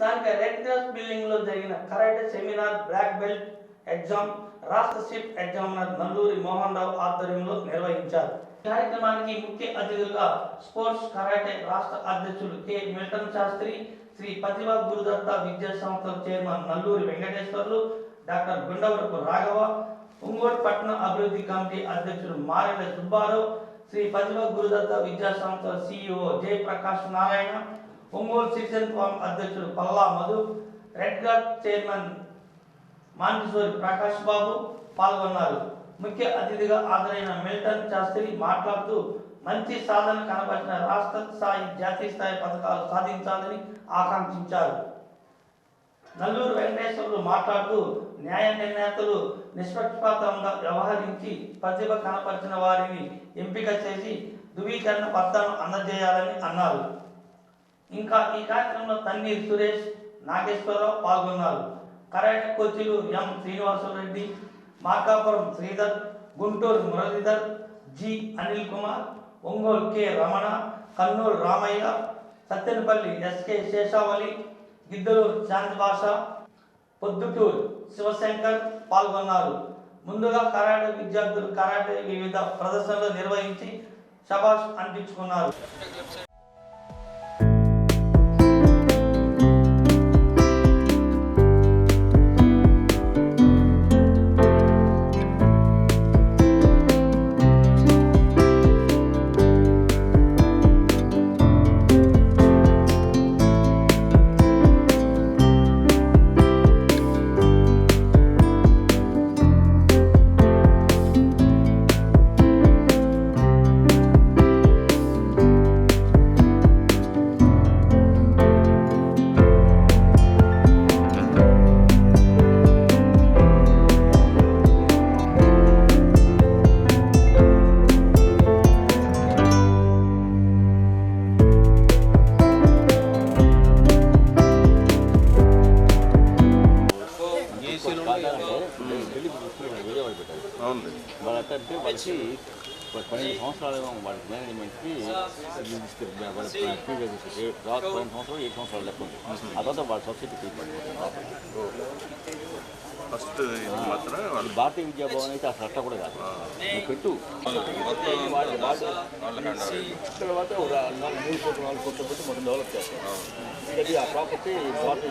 స్థానిక red cross బిల్డింగ్లో జరిగిన karate seminar black belt exam రాష్ట్ర చీఫ్ ఎగ్జామినర్ నల్లూరి మోహన్ రావు ఆధ్వర్యంలో నిర్వహించారు. కార్యక్రమానికి ముఖ్య అతిథులుగా స్పోర్ట్స్ కరాటే రాష్ట్ర అధ్యక్షులు కె. మిల్టన్ శాస్త్రి శ్రీ ప్రతిభా గురుదత్త విద్యా సంస్థ చైర్మన్ నల్లూరి వెంకటేశ్వర్లు డాక్టర్ గుండవరపు రాఘవ ఒంగోలు పట్టణ అభివృద్ధి కమిటీ అధ్యక్షులు మారెల సుబ్బారావు శ్రీ ప్రతిభ గురుదత్త విద్యా సంస్థ CEO Jayaprakash Narayana Ongole citizen forum అధ్యక్షుడు Palla Madhu red guard chairman Montessori Prakash Babu పాల్గొన్నారు. ముఖ్య అతిథిగా హాజరైన మిల్టన్ శాస్త్రి మాట్లాడుతూ మంచి సాధన కనబరిచిన రాష్ట్ర స్థాయి జాతీయ స్థాయి పథకాలు సాధించాలని ఆకాంక్షించారు. నల్లూరు వెంకటేశ్వరులు మాట్లాడుతూ న్యాయ నిర్ణేతలు నిష్పక్షపాతంగా వ్యవహరించి ప్రతిభ కనపరిచిన వారిని ఎంపిక చేసి ధృవీకరణ పత్రాలను అందజేయాలని అన్నారు. ఇంకా ఈ కార్యక్రమంలో తన్నీర్ సురేష్ నాగేశ్వరరావు పాల్గొన్నారు. Karate కోచ్లు M Srinivasareddy Markapuram Sridhar Guntur Muralidhar G Anil Kumar Ongole K Ramana Kannur Ramaiah Sattenapalli SK Seshavali Giddalur Shanti Basha Proddatur Sivasankar పాల్గొన్నారు. ముందుగా కరాటే విద్యార్థులు కరాటే వివిధ ప్రదర్శనలు నిర్వహించి శబాష్ అనిపించుకున్నారు అవును. వాళ్ళు అంటే వాళ్ళకి పన్నెండు సంవత్సరాలు వాళ్ళ మేనేజ్మెంట్కి తర్వాత పన్నెండు సంవత్సరాలు ఏడు సంవత్సరాలు ఉంది. ఆ తర్వాత వాళ్ళ సొసైటీకి ఫస్ట్ భారతీయ విద్యాభవన్ అయితే అసలు అట్లా కూడా కాదు. పెట్టు. తర్వాత ఒక నాలుగు మూడు కోట్లు నాలుగు కోట్లు పెట్టి మొత్తం డెవలప్ చేస్తాం ఆ ప్రాపర్టీ భారతీయ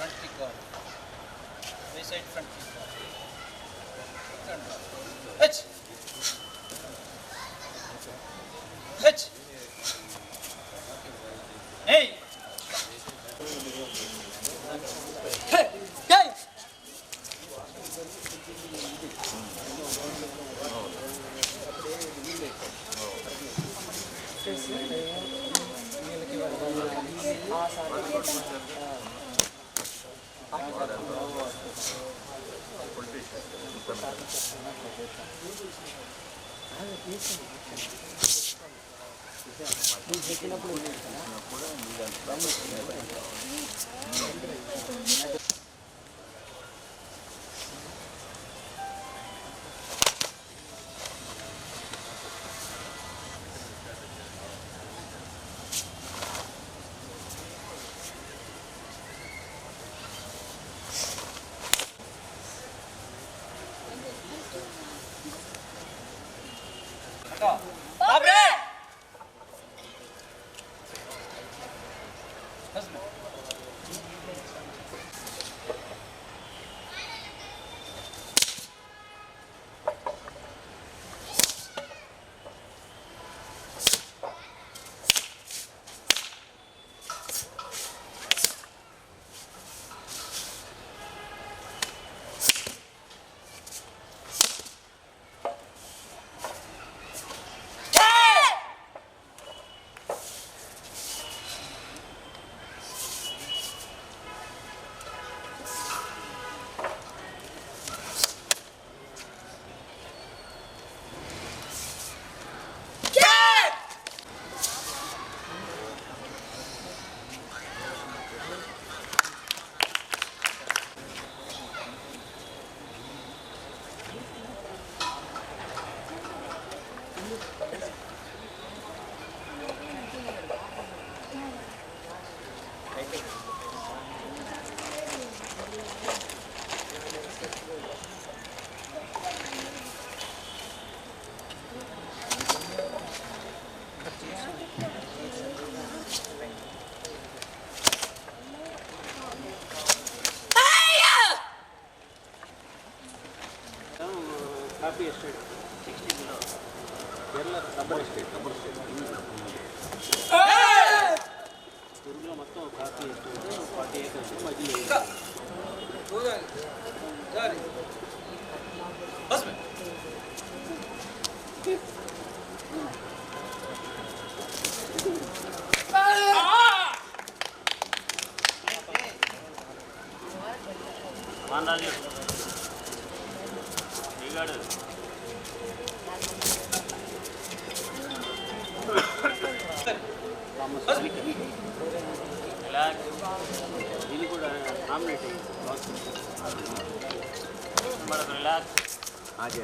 Front kick on. This side front kick on. Front on. Punch. పెట్టినప్పుడు మాందాజు దిగాడు ఇది కూడా నామినేట్ మనకు రిలాక్స్ ಹಾಗೆ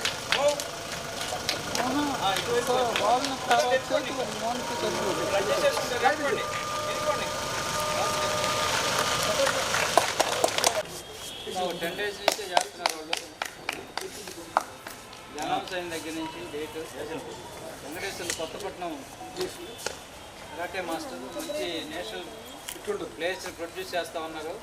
టెన్ డేస్ నుంచి చేస్తున్నారు వాళ్ళు అనౌన్స్ అయిన దగ్గర నుంచి date Venkateswara Kothapatnam karate master మంచి నేషనల్ ప్లేస్ ప్రొడ్యూస్ చేస్తా ఉన్నారు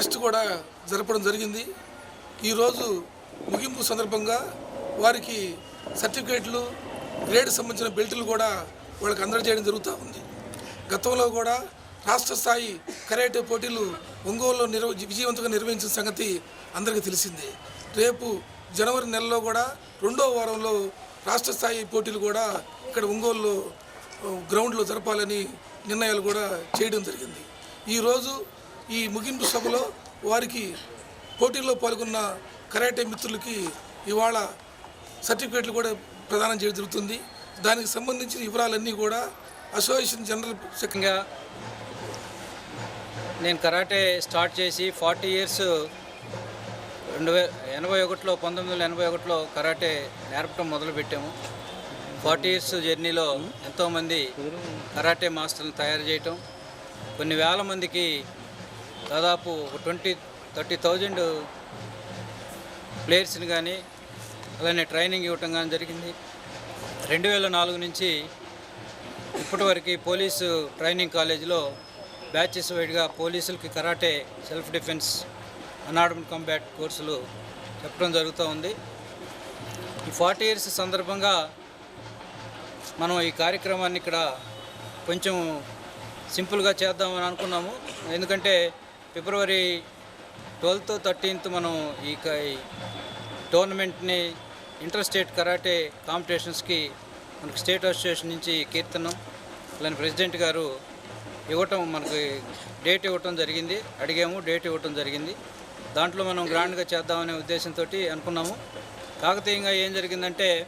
టెస్ట్ కూడా జరపడం జరిగింది. ఈరోజు ముగింపు సందర్భంగా వారికి సర్టిఫికేట్లు గ్రేడ్ సంబంధించిన బెల్టులు కూడా వాళ్ళకి అందజేయడం జరుగుతూ ఉంది. గతంలో కూడా రాష్ట్ర స్థాయి కరాటే పోటీలు ఒంగోలులో నిర్వ విజయవంతంగా నిర్వహించిన సంగతి అందరికీ తెలిసిందే. రేపు జనవరి నెలలో కూడా రెండో వారంలో రాష్ట్ర స్థాయి పోటీలు కూడా ఇక్కడ ఒంగోలులో గ్రౌండ్లో జరపాలని నిర్ణయాలు కూడా చేయడం జరిగింది. ఈరోజు ఈ ముగింపు సభలో వారికి పోటీల్లో పాల్గొన్న కరాటే మిత్రులకి ఇవాళ సర్టిఫికేట్లు కూడా ప్రదానం చేయడం జరుగుతుంది. దానికి సంబంధించిన వివరాలన్నీ కూడా అసోసియేషన్ జనరల్ సెక్రటరీ నేను కరాటే స్టార్ట్ చేసి ఫార్టీ ఇయర్స్ రెండు వే ఎనభై ఒకటిలో పంతొమ్మిది వందల ఎనభై ఒకటిలో కరాటే నేర్పడం మొదలుపెట్టాము ఫార్టీ ఇయర్స్ జర్నీలో ఎంతోమంది కరాటే మాస్టర్లను తయారు చేయటం కొన్ని వేల మందికి దాదాపు ఒక ట్వంటీ థర్టీ థౌజండ్ ప్లేయర్స్ని కానీ అలానే ట్రైనింగ్ ఇవ్వటం కానీ జరిగింది. రెండు వేల నాలుగు నుంచి ఇప్పటివరకు పోలీసు ట్రైనింగ్ కాలేజీలో బ్యాచెస్ వైడ్గా పోలీసులకి కరాటే సెల్ఫ్ డిఫెన్స్ అనాడమ్ కంబాట్ కోర్సులు చెప్పడం జరుగుతూ ఉంది. ఈ ఫార్టీ ఇయర్స్ సందర్భంగా మనం ఈ కార్యక్రమాన్ని ఇక్కడ కొంచెం సింపుల్గా చేద్దామని అనుకున్నాము. ఎందుకంటే ఫిబ్రవరి ట్వెల్త్ థర్టీన్త్ మనం ఈ క- టోర్నమెంట్ని ఇంటర్ స్టేట్ కరాటే కాంపిటీషన్స్కి మనకు స్టేట్ అసోసియేషన్ నుంచి కీర్తనం అలానే ప్రెసిడెంట్ గారు ఇవ్వటం మనకి డేట్ ఇవ్వటం జరిగింది. అడిగాము డేట్ ఇవ్వటం జరిగింది. దాంట్లో మనం గ్రాండ్గా చేద్దామనే ఉద్దేశంతో అనుకున్నాము. కాకతీయంగా ఏం జరిగిందంటే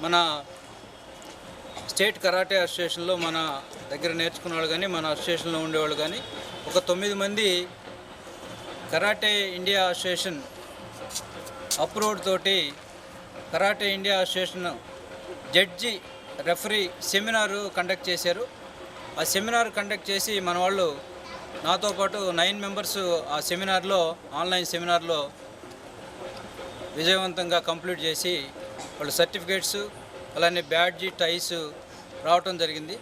మన స్టేట్ కరాటే అసోసియేషన్లో మన దగ్గర నేర్చుకున్న వాళ్ళు కానీ మన అసోసియేషన్లో ఉండేవాళ్ళు కానీ ఒక తొమ్మిది మంది కరాటే ఇండియా అసోసియేషన్ అప్రూవ్డ్ తోటి karate India association judge referee seminar conduct చేశారు. ఆ సెమినార్ కండక్ట్ చేసి మన వాళ్ళు నాతో పాటు నైన్ మెంబర్స్ ఆ సెమినార్లో ఆన్లైన్ సెమినార్లో విజయవంతంగా కంప్లీట్ చేసి వాళ్ళు సర్టిఫికేట్స్ అలానే బ్యాడ్జి టైస్ రావటం జరిగింది.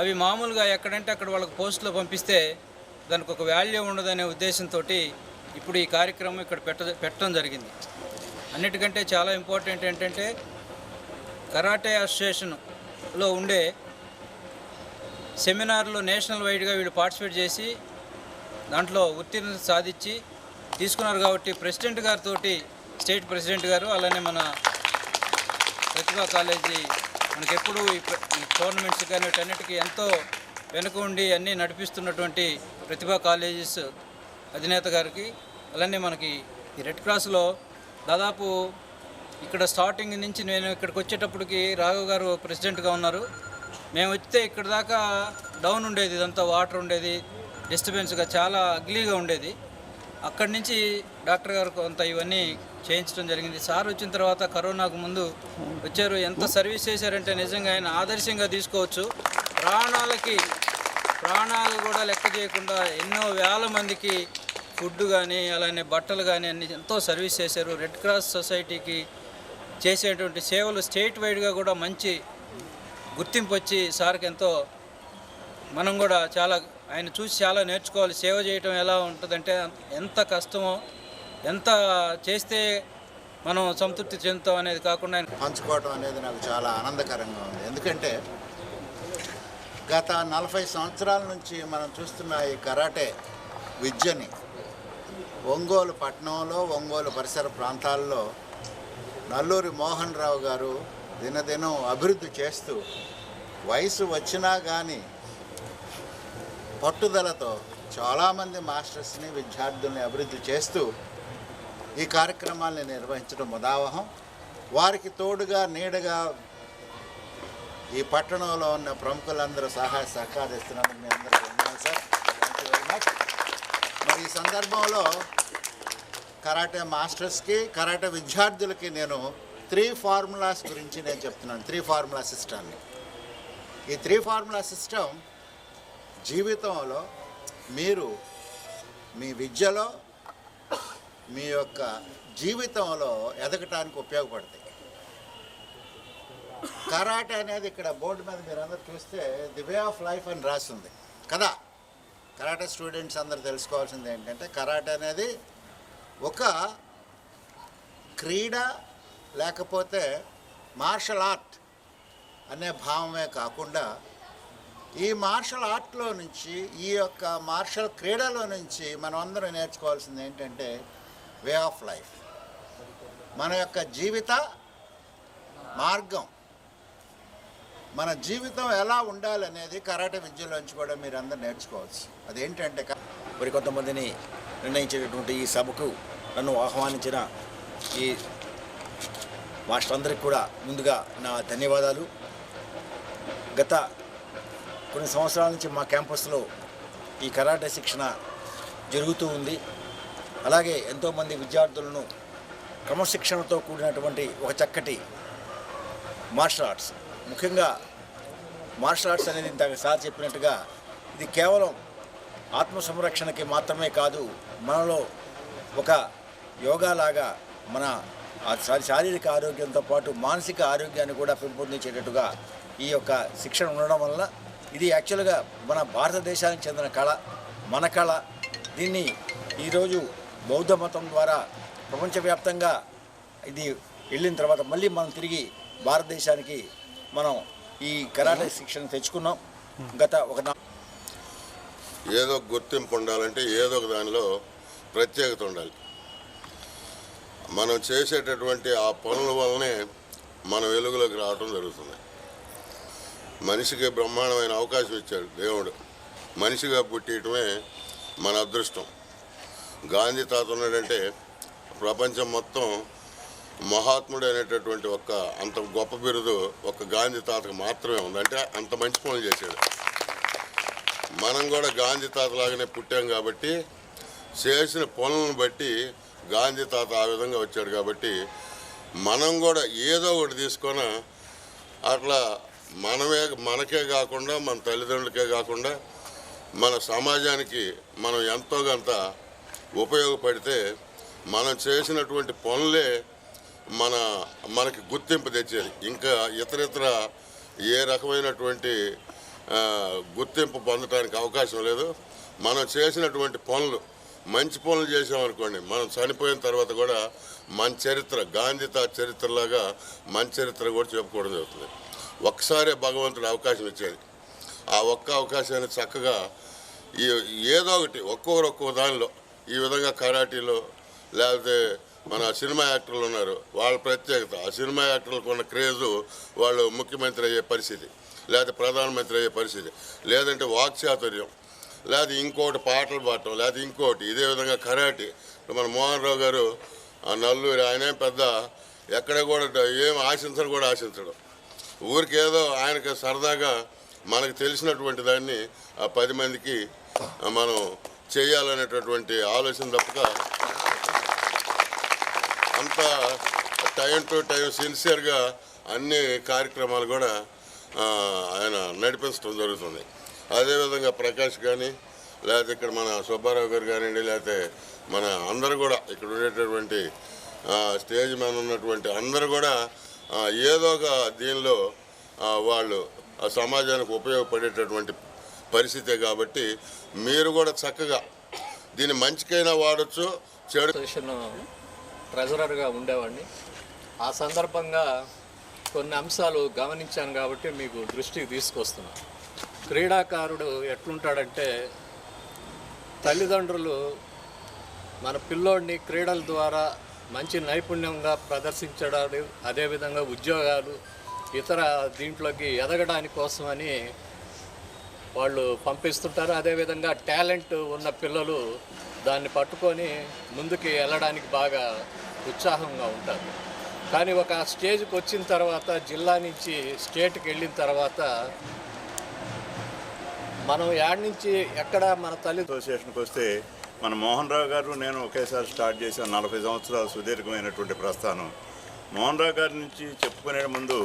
అవి మామూలుగా ఎక్కడంటే అక్కడ వాళ్ళకి పోస్టులో పంపిస్తే దానికి ఒక వాల్యూ ఉండదనే ఉద్దేశంతో ఇప్పుడు ఈ కార్యక్రమం ఇక్కడ పెట్ట పెట్టడం జరిగింది. అన్నిటికంటే చాలా ఇంపార్టెంట్ ఏంటంటే కరాటే అసోసియేషన్లో ఉండే సెమినార్లో నేషనల్ వైడ్గా వీళ్ళు పార్టిసిపేట్ చేసి దాంట్లో ఉత్తీర్ణత సాధించి తీసుకున్నారు కాబట్టి ప్రెసిడెంట్ గారితో స్టేట్ ప్రెసిడెంట్ గారు అలానే మన ప్రతిభా కాలేజీ మనకి ఎప్పుడు టోర్నమెంట్స్ కానీ వీటన్నిటికీ ఎంతో వెనుక ఉండి అన్నీ నడిపిస్తున్నటువంటి ప్రతిభా కాలేజెస్ అధినేత గారికి అలానే మనకి ఈ రెడ్ క్రాస్లో దాదాపు ఇక్కడ స్టార్టింగ్ నుంచి నేను ఇక్కడికి వచ్చేటప్పటికి రాఘవ్ గారు ప్రెసిడెంట్గా ఉన్నారు. మేము వస్తే ఇక్కడ దాకా డౌన్ ఉండేది ఇదంతా వాటర్ ఉండేది డిస్టర్బెన్స్గా చాలా అగ్లీగా ఉండేది. అక్కడి నుంచి డాక్టర్ గారు కొంత ఇవన్నీ చేయించడం జరిగింది. సార్ వచ్చిన తర్వాత కరోనాకు ముందు వచ్చారు. ఎంత సర్వీస్ చేశారంటే నిజంగా ఆయన ఆదర్శంగా తీసుకోవచ్చు. ప్రాణాలకి ప్రాణాలు కూడా లెక్క చేయకుండా ఎన్నో వేల మందికి ఫుడ్ కానీ అలానే బట్టలు కానీ అన్ని ఎంతో సర్వీస్ చేశారు. రెడ్ క్రాస్ సొసైటీకి చేసేటువంటి సేవలు స్టేట్ వైడ్గా కూడా మంచి గుర్తింపు వచ్చి సార్కి ఎంతో మనం కూడా చాలా ఆయన చూసి చాలా నేర్చుకోవాలి. సేవ చేయటం ఎలా ఉంటుందంటే ఎంత కష్టమో ఎంత చేస్తే మనం సంతృప్తి చెందుతాం అనేది కాకుండా ఆయన పంచుకోవటం అనేది నాకు చాలా ఆనందకరంగా ఉంది. ఎందుకంటే గత నలభై సంవత్సరాల నుంచి మనం చూస్తున్న ఈ కరాటే విద్యని ఒంగోలు పట్టణంలో ఒంగోలు పరిసర ప్రాంతాల్లో నల్లూరి మోహన్ రావు గారు దినదినం అభివృద్ధి చేస్తూ వయసు వచ్చినా కానీ పట్టుదలతో చాలామంది మాస్టర్స్ని విద్యార్థుల్ని అభివృద్ధి చేస్తూ ఈ కార్యక్రమాల్ని నిర్వహించడం ముదావహం. వారికి తోడుగా నీడగా ఈ పట్టణంలో ఉన్న ప్రముఖులందరూ సహాయ సహకారిస్తున్నందుకు మీ అందరికీ sir. Thank you very much మరి ఈ సందర్భంలో కరాటే మాస్టర్స్కి కరాటే విద్యార్థులకి నేను త్రీ ఫార్ములాస్ గురించి నేను చెప్తున్నాను త్రీ ఫార్ములా సిస్టమ్ని. ఈ త్రీ ఫార్ములా సిస్టమ్ జీవితంలో మీరు మీ విద్యలో మీ యొక్క జీవితంలో ఎదగటానికి ఉపయోగపడతాయి. కరాటే అనేది ఇక్కడ బోర్డు మీద మీరు అందరు చూస్తే ది వే ఆఫ్ లైఫ్ అని రాస్తుంది కదా? కరాటే స్టూడెంట్స్ అందరు తెలుసుకోవాల్సింది ఏంటంటే కరాటే అనేది ఒక క్రీడ లేకపోతే మార్షల్ ఆర్ట్ అనే భావమే కాకుండా ఈ మార్షల్ ఆర్ట్లో నుంచి ఈ యొక్క మార్షల్ క్రీడలో నుంచి మనం అందరం నేర్చుకోవాల్సింది ఏంటంటే వే ఆఫ్ లైఫ్. మన యొక్క జీవిత మార్గం. మన జీవితం ఎలా ఉండాలనేది కరాటే విద్యలోంచి కూడా మీరు అందరు నేర్చుకోవచ్చు. అదేంటంటే మరి కొంతమందిని నిర్ణయించేటటువంటి ఈ సభకు నన్ను ఆహ్వానించిన ఈ మాస్టర్లందరికీ కూడా ముందుగా నా ధన్యవాదాలు. గత కొన్ని సంవత్సరాల నుంచి మా క్యాంపస్లో ఈ కరాటే శిక్షణ జరుగుతూ ఉంది. అలాగే ఎంతోమంది విద్యార్థులను క్రమశిక్షణతో కూడినటువంటి ఒక చక్కటి మార్షల్ ఆర్ట్స్. ముఖ్యంగా మార్షల్ ఆర్ట్స్ అనేది ఇంత సార్ చెప్పినట్టుగా ఇది కేవలం ఆత్మ సంరక్షణకి మాత్రమే కాదు మనలో ఒక యోగా లాగా మన శారీరక ఆరోగ్యంతో పాటు మానసిక ఆరోగ్యాన్ని కూడా పెంపొందించేటట్టుగా ఈ యొక్క శిక్షణ ఉండడం వల్ల ఇది యాక్చువల్గా మన భారతదేశానికి చెందిన కళ మన కళ. దీన్ని ఈరోజు బౌద్ధ మతం ద్వారా ప్రపంచవ్యాప్తంగా ఇది వెళ్ళిన తర్వాత మళ్ళీ మనం తిరిగి భారతదేశానికి మనం ఈ కరాటే శిక్షణ తెచ్చుకున్నాం. గత ఒక ఏదో గుర్తింపు ఉండాలంటే ఏదో ఒక దానిలో ప్రత్యేకత ఉండాలి. మనం చేసేటటువంటి ఆ పనుల వల్లనే మన వెలుగులోకి రావటం జరుగుతుంది. మనిషికి బ్రహ్మాండమైన అవకాశం ఇచ్చాడు దేవుడు. మనిషిగా పుట్టేయటమే మన అదృష్టం. గాంధీ తాత ఉన్నాడంటే ప్రపంచం మొత్తం మహాత్ముడు అనేటటువంటి ఒక అంత గొప్ప బిరుదు ఒక గాంధీ తాతకు మాత్రమే ఉంది. అంటే అంత మంచి పనులు చేశాడు. మనం కూడా గాంధీ తాత లాగానే పుట్టాం కాబట్టి చేసిన పనులను బట్టి గాంధీ తాత ఆ విధంగా వచ్చాడు కాబట్టి మనం కూడా ఏదో ఒకటి తీసుకొని అట్లా మనమే మనకే కాకుండా మన తల్లిదండ్రులకే కాకుండా మన సమాజానికి మనం ఎంతో కొంత ఉపయోగపడితే మనం చేసినటువంటి పనులే మన మనకి గుర్తింపు తెచ్చేది. ఇంకా ఇతరితర ఏ రకమైనటువంటి గుర్తింపు పొందడానికి అవకాశం లేదు. మనం చేసినటువంటి పనులు మంచి పనులు చేసామనుకోండి మనం చనిపోయిన తర్వాత కూడా మన చరిత్ర గాంధీ చరిత్రలాగా మన చరిత్ర కూడా చెప్పుకోవడం జరుగుతుంది. ఒక్కసారే భగవంతుడు అవకాశం ఇచ్చేది. ఆ ఒక్క అవకాశాన్ని చక్కగా ఈ ఏదో ఒకటి ఒక్కొక్కరు ఒక్కొక్క దానిలో ఈ విధంగా కరాటీలో లేకపోతే మన సినిమా యాక్టర్లు ఉన్నారు. వాళ్ళ ప్రత్యేకత ఆ సినిమా యాక్టర్లకు ఉన్న క్రేజు వాళ్ళు ముఖ్యమంత్రి అయ్యే పరిస్థితి లేకపోతే ప్రధానమంత్రి అయ్యే పరిస్థితి లేదంటే వాక్చాతుర్యం లేకపోతే ఇంకోటి పాటలు పాడటం లేకపోతే ఇంకోటి ఇదే విధంగా కరాటీ. మన మోహన్ రావు గారు ఆ నల్లూరి ఆయనే పెద్ద ఎక్కడ కూడా ఏం ఆశించడం కూడా ఆశించడం. ఊరికేదో ఆయనకి సరదాగా మనకు తెలిసినటువంటి దాన్ని ఆ పది మందికి మనం చేయాలనేటటువంటి ఆలోచన తప్పక అంత టైం టు టైం సిన్సియర్గా అన్ని కార్యక్రమాలు కూడా ఆయన నడిపించడం జరుగుతుంది. అదేవిధంగా ప్రకాష్ కానీ లేకపోతే ఇక్కడ మన సుబ్బారావు గారు కానివ్వండి లేకపోతే మన అందరు కూడా ఇక్కడ ఉండేటటువంటి స్టేజ్ మీద ఉన్నటువంటి అందరూ కూడా ఏదో ఒక దీనిలో వాళ్ళు ఆ సమాజానికి ఉపయోగపడేటటువంటి పరిస్థితే కాబట్టి మీరు కూడా చక్కగా దీన్ని మంచికైనా వాడచ్చు చెడు అసోసియేషన్ ట్రెజరర్గా ఉండేవాడిని. ఆ సందర్భంగా కొన్ని అంశాలు గమనించాను కాబట్టి మీకు దృష్టికి తీసుకొస్తున్నాను క్రీడాకారుడు ఎట్లుంటాడంటే తల్లిదండ్రులు మన పిల్లోడిని క్రీడల ద్వారా మంచి నైపుణ్యంగా ప్రదర్శించడానికి అదేవిధంగా ఉద్యోగాలు ఇతర దీంట్లోకి ఎదగడానికి కోసమని వాళ్ళు పంపిస్తుంటారు. అదేవిధంగా టాలెంట్ ఉన్న పిల్లలు దాన్ని పట్టుకొని ముందుకి వెళ్ళడానికి బాగా ఉత్సాహంగా ఉంటారు. కానీ ఒక స్టేజ్కి వచ్చిన తర్వాత జిల్లా నుంచి స్టేట్కి వెళ్ళిన తర్వాత మనం యాడ్ నుంచి ఎక్కడ మన తల్లి అసోసియేషన్కి వస్తే మన మోహన్ రావు గారు నేను ఒకేసారి స్టార్ట్ చేసిన నలభై సంవత్సరాల సుదీర్ఘమైనటువంటి ప్రస్థానం. మోహన్ రావు గారి నుంచి చెప్పుకునే ముందు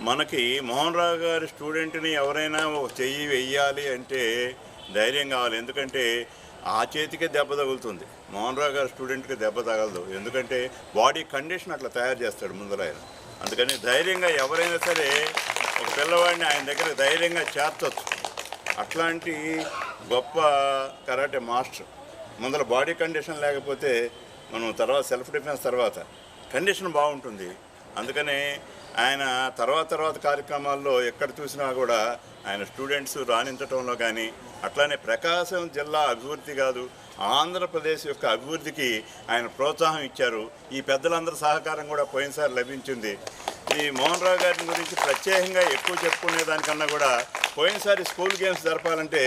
మనకి మోహన్ రావు గారి స్టూడెంట్ని ఎవరైనా ఒక చెయ్యి వెయ్యాలి అంటే ధైర్యం కావాలి. ఎందుకంటే ఆ చేతికే దెబ్బ తగులుతుంది. మోహన్ రావు గారి స్టూడెంట్కి దెబ్బ తగలదు. ఎందుకంటే బాడీ కండిషన్ అట్లా తయారు చేస్తాడు ముందర ఆయన. అందుకని ధైర్యంగా ఎవరైనా సరే ఒక పిల్లవాడిని ఆయన దగ్గర ధైర్యంగా చేర్చవచ్చు అట్లాంటి గొప్ప కరాటే మాస్టర్. ముందర బాడీ కండిషన్ లేకపోతే మనం తర్వాత సెల్ఫ్ డిఫెన్స్ తర్వాత కండిషన్ బాగుంటుంది. అందుకనే ఆయన తర్వాత తర్వాత కార్యక్రమాల్లో ఎక్కడ చూసినా కూడా ఆయన స్టూడెంట్స్ రాణించటంలో కానీ అట్లానే ప్రకాశం జిల్లా అభివృద్ధి కాదు ఆంధ్రప్రదేశ్ యొక్క అభివృద్ధికి ఆయన ప్రోత్సాహం ఇచ్చారు. ఈ పెద్దలందరి సహకారం కూడా పోయినసారి లభించింది. ఈ మోహన్ రావు గారిని గురించి ప్రత్యేకంగా ఎక్కువ చెప్పుకునే దానికన్నా కూడా పోయినసారి స్కూల్ గేమ్స్ జరపాలంటే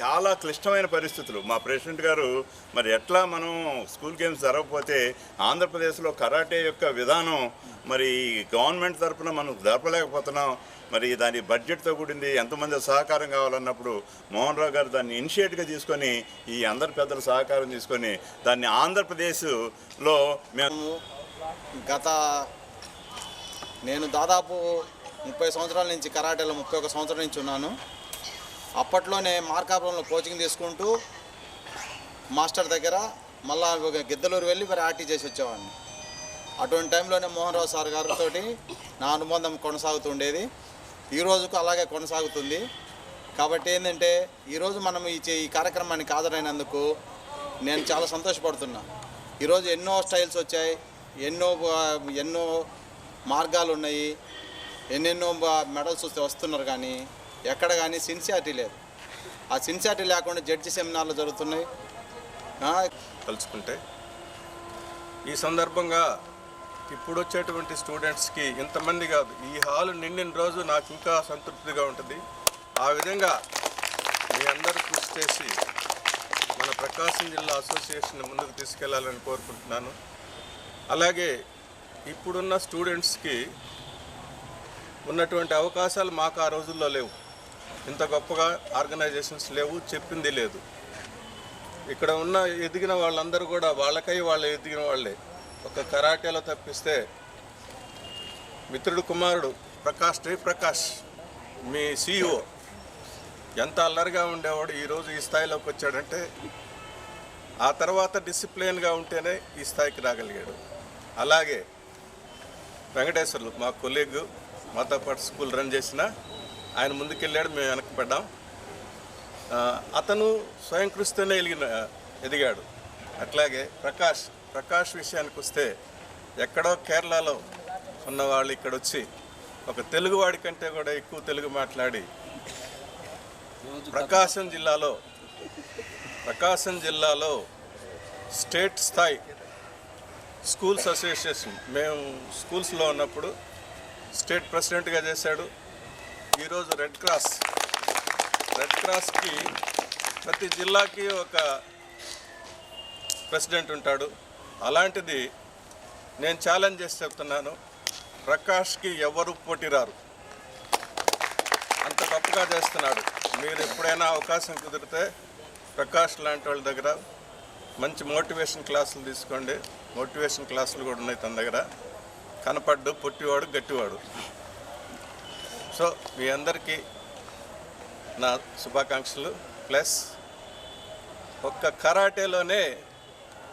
చాలా క్లిష్టమైన పరిస్థితులు. మా ప్రెసిడెంట్ గారు మరి ఎట్లా మనం స్కూల్ గేమ్స్ జరగకపోతే ఆంధ్రప్రదేశ్లో కరాటే యొక్క విధానం మరి గవర్నమెంట్ తరఫున మనం జరపలేకపోతున్నాం మరి దాని బడ్జెట్తో కూడింది ఎంతమంది సహకారం కావాలన్నప్పుడు మోహన్ రావు గారు దాన్ని ఇనిషియేట్గా తీసుకొని ఈ అందరి పెద్దల సహకారం తీసుకొని దాన్ని ఆంధ్రప్రదేశ్లో మేము గత నేను దాదాపు ముప్పై సంవత్సరాల నుంచి కరాటేలో ముప్పై ఒక సంవత్సరం నుంచి ఉన్నాను. అప్పట్లోనే మార్కాపురంలో కోచింగ్ తీసుకుంటూ మాస్టర్ దగ్గర మళ్ళా ఒక గిద్దలూరు వెళ్ళి మరి ఆర్టీ చేసి వచ్చేవాడిని. అటువంటి టైంలోనే మోహన్ రావు సార్ గారితో నా అనుబంధం కొనసాగుతుండేది ఈ రోజుకు అలాగే కొనసాగుతుంది. కాబట్టి ఏంటంటే ఈరోజు మనం ఈ చే- ఈ కార్యక్రమానికి హాజరైనందుకు నేను చాలా సంతోషపడుతున్నా. ఈరోజు ఎన్నో స్టైల్స్ వచ్చాయి. ఎన్నో ఎన్నో మార్గాలు ఉన్నాయి ఎన్నెన్నో మెడల్స్ వస్తే వస్తున్నారు కానీ ఎక్కడ కానీ సిన్సియారిటీ లేదు. ఆ సిన్సియారిటీ లేకుండా జడ్జి సెమినార్లు జరుగుతున్నాయి. కలుసుకుంటే ఈ సందర్భంగా ఇప్పుడు వచ్చేటువంటి స్టూడెంట్స్కి ఇంతమంది కాదు ఈ హాల్ నిండిన రోజు నాకు ఇంకా సంతృప్తిగా ఉంటుంది. ఆ విధంగా మీ అందరూ కృషి చేసి మన ప్రకాశం జిల్లా అసోసియేషన్ ముందుకు తీసుకెళ్ళాలని కోరుకుంటున్నాను. అలాగే ఇప్పుడున్న స్టూడెంట్స్కి ఉన్నటువంటి అవకాశాలు మాకు ఆ రోజుల్లో లేవు. ఇంత గొప్పగా ఆర్గనైజేషన్స్ లేవు చెప్పింది లేదు. ఇక్కడ ఉన్న ఎదిగిన వాళ్ళందరూ కూడా వాళ్ళకై వాళ్ళు ఎదిగిన వాళ్ళే. ఒక కరాటేలో తప్పిస్తే మిత్రుడు కుమారుడు ప్రకాష్ శ్రీ ప్రకాష్ మీ సీఈఓ ఎంత అల్లరిగా ఉండేవాడు ఈరోజు ఈ స్థాయిలోకి వచ్చాడంటే ఆ తర్వాత డిసిప్లిన్గా ఉంటేనే ఈ స్థాయికి రాగలిగాడు. అలాగే వెంకటేశ్వర్లు మా కొలీగ్ మాతో పాటు స్కూల్ రన్ చేసిన ఆయన ముందుకెళ్ళాడు మేము వెనక్కి పడ్డాం. అతను స్వయం కృషితోనే ఎలిగిన ఎదిగాడు. అట్లాగే ప్రకాష్ ప్రకాష్ విషయానికి వస్తే ఎక్కడో కేరళలో ఉన్న వాళ్ళు ఇక్కడ వచ్చి ఒక తెలుగువాడి కంటే కూడా ఎక్కువ తెలుగు మాట్లాడి ప్రకాశం జిల్లాలో ప్రకాశం జిల్లాలో స్టేట్ స్థాయి స్కూల్స్ అసోసియేషన్. మేము స్కూల్స్లో ఉన్నప్పుడు స్టేట్ ప్రెసిడెంట్గా చేశాడు. ఈరోజు రెడ్ క్రాస్. రెడ్ క్రాస్కి ప్రతి జిల్లాకి ఒక ప్రెసిడెంట్ ఉంటాడు. అలాంటిది నేను ఛాలెంజ్ చేసి చెప్తున్నాను. ప్రకాష్కి ఎవరు పోటీ రారు? అంత గొప్పగా చేస్తున్నాడు. మీరు ఎప్పుడైనా అవకాశం కుదిరితే ప్రకాష్ లాంటి వాళ్ళ దగ్గర మంచి మోటివేషన్ క్లాసులు తీసుకోండి. మోటివేషన్ క్లాసులు కూడా ఉన్నాయి తన దగ్గర. కనపడ్డు పుట్టివాడు గట్టివాడు. సో మీ అందరికీ నా శుభాకాంక్షలు. ప్లస్ ఒక్క కరాటేలోనే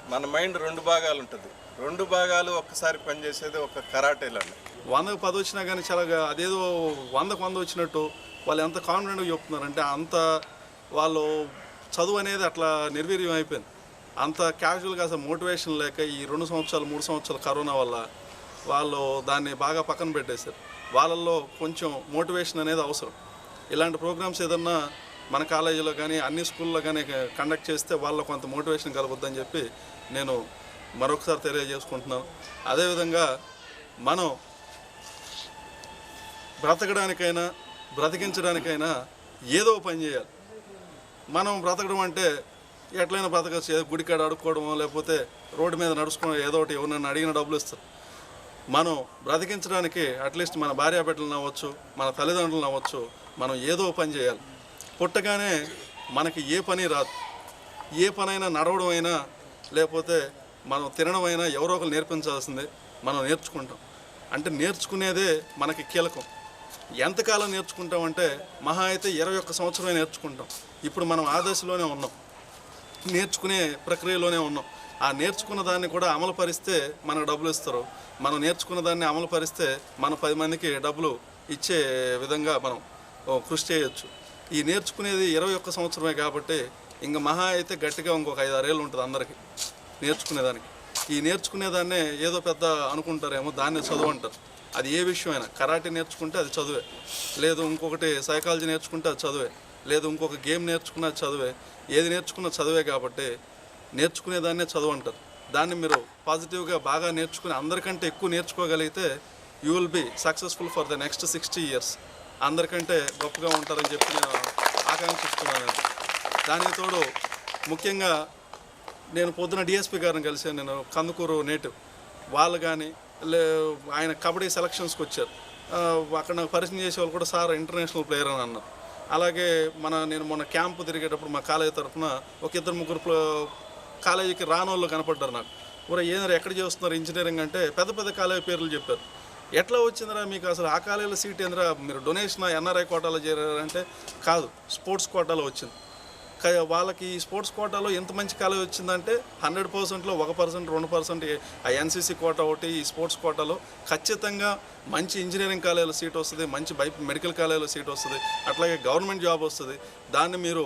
మన మైండ్ రెండు భాగాలు ఉంటుంది. రెండు భాగాలు ఒక్కసారి పనిచేసేది ఒక కరాటేలోనే. వందకు పది వచ్చినా కానీ చాలా అదేదో వందకు వంద వచ్చినట్టు వాళ్ళు ఎంత కాన్ఫిడెంట్గా చెప్తున్నారంటే అంత వాళ్ళు చదువు అనేది అట్లా నిర్వీర్యం అయిపోయింది. అంత క్యాజువల్గా అసలు మోటివేషన్ లేక ఈ రెండు సంవత్సరాలు మూడు సంవత్సరాలు కరోనా వల్ల వాళ్ళు దాన్ని బాగా పక్కన పెట్టేశారు. వాళ్ళల్లో కొంచెం మోటివేషన్ అనేది అవసరం. ఇలాంటి ప్రోగ్రామ్స్ ఏదన్నా మన కాలేజీలో కానీ అన్ని స్కూల్లో కానీ కండక్ట్ చేస్తే వాళ్ళ కొంత మోటివేషన్ కలుగుద్దని చెప్పి నేను మరొకసారి తెలియజేసుకుంటున్నాను. అదేవిధంగా మనం బ్రతకడానికైనా బ్రతికించడానికైనా ఏదో పని చేయాలి. మనం బ్రతకడం అంటే ఎట్లయినా బ్రతకచ్చు ఏదో గుడికాడ అడుక్కోవడమో లేకపోతే రోడ్డు మీద నడుచుకోవడం ఏదో ఒకటి ఎవరినైనా అడిగిన డబ్బులు ఇస్తారు. మనం బ్రతికించడానికి అట్లీస్ట్ మన భార్య బిడ్డలు అవ్వచ్చు మన తల్లిదండ్రులను అవ్వచ్చు మనం ఏదో పని చేయాలి. పుట్టగానే మనకి ఏ పని రాదు. ఏ పనైనా నడవడం అయినా లేకపోతే మనం తినడం అయినా ఎవరో ఒకరు నేర్పించాల్సిందే. మనం నేర్చుకుంటాం. అంటే నేర్చుకునేదే మనకి కీలకం. ఎంతకాలం నేర్చుకుంటామంటే మహా అయితే ఇరవై ఒక్క సంవత్సరమే నేర్చుకుంటాం. ఇప్పుడు మనం ఆ దశలోనే ఉన్నాం. నేర్చుకునే ప్రక్రియలోనే ఉన్నాం. ఆ నేర్చుకున్న దాన్ని కూడా అమలు పరిస్తే మనకు డబ్బులు ఇస్తారు. మనం నేర్చుకున్న దాన్ని అమలు పరిస్తే మన పది మందికి డబ్బులు ఇచ్చే విధంగా మనం కృషి చేయొచ్చు. ఈ నేర్చుకునేది ఇరవై ఒక్క సంవత్సరమే కాబట్టి ఇంకా మహా అయితే గట్టిగా ఇంకొక ఐదారేళ్ళు ఉంటుంది అందరికీ నేర్చుకునేదానికి. ఈ నేర్చుకునేదాన్నే ఏదో పెద్ద అనుకుంటారేమో దాన్ని చదువు అంటారు. అది ఏ విషయమైనా కరాటే నేర్చుకుంటే అది చదువే. లేదు ఇంకొకటి సైకాలజీ నేర్చుకుంటే అది చదువే. లేదు ఇంకొక గేమ్ నేర్చుకున్న చదువే. ఏది నేర్చుకున్న చదువే కాబట్టి నేర్చుకునేదాన్నే చదువు అంటారు దాన్ని మీరు పాజిటివ్గా బాగా నేర్చుకుని అందరికంటే ఎక్కువ నేర్చుకోగలిగితే you will be successful for the next sixty years అందరికంటే గొప్పగా ఉంటారని చెప్పి నేను ఆకాంక్షిస్తున్నాను. దానికి తోడు ముఖ్యంగా నేను పొద్దున డిఎస్పి గారిని కలిసాను నేను కందుకూరు నేటివ్. వాళ్ళు కానీ లే ఆయన కబడ్డీ సెలక్షన్స్కి వచ్చారు అక్కడ నాకు పరిచయం చేసే వాళ్ళు కూడా సార్ ఇంటర్నేషనల్ ప్లేయర్ అని అన్నారు. అలాగే మన నేను మొన్న క్యాంపు తిరిగేటప్పుడు మా కాలేజీ తరఫున ఒక ఇద్దరు ముగ్గురు కాలేజీకి రానోళ్ళు కనపడ్డారు నాకు. ఊరే ఏంద్రా ఎక్కడ చేస్తున్నారు ఇంజనీరింగ్? అంటే పెద్ద పెద్ద కాలేజీ పేర్లు చెప్పారు. ఎట్లా వచ్చిందిరా మీకు అసలు? ఆ కాలేజీలో సీట్ ఏందిరా? మీరు డొనేషన్ ఎన్ఆర్ఐ కోటాలో చేరారంటే? కాదు స్పోర్ట్స్ కోటాలో వచ్చింది. వాళ్ళకి ఈ స్పోర్ట్స్ కోటాలో ఎంత మంచి కాలేజ్ వచ్చిందంటే హండ్రెడ్ పర్సెంట్లో ఒక పర్సెంట్ రెండు పర్సెంట్ ఆ ఎన్సీసీ కోటా ఒకటి ఈ స్పోర్ట్స్ కోటాలో ఖచ్చితంగా మంచి ఇంజనీరింగ్ కాలేజీలో సీట్ వస్తుంది మంచి బై మెడికల్ కాలేజీలో సీట్ వస్తుంది అట్లాగే గవర్నమెంట్ జాబ్ వస్తుంది. దాన్ని మీరు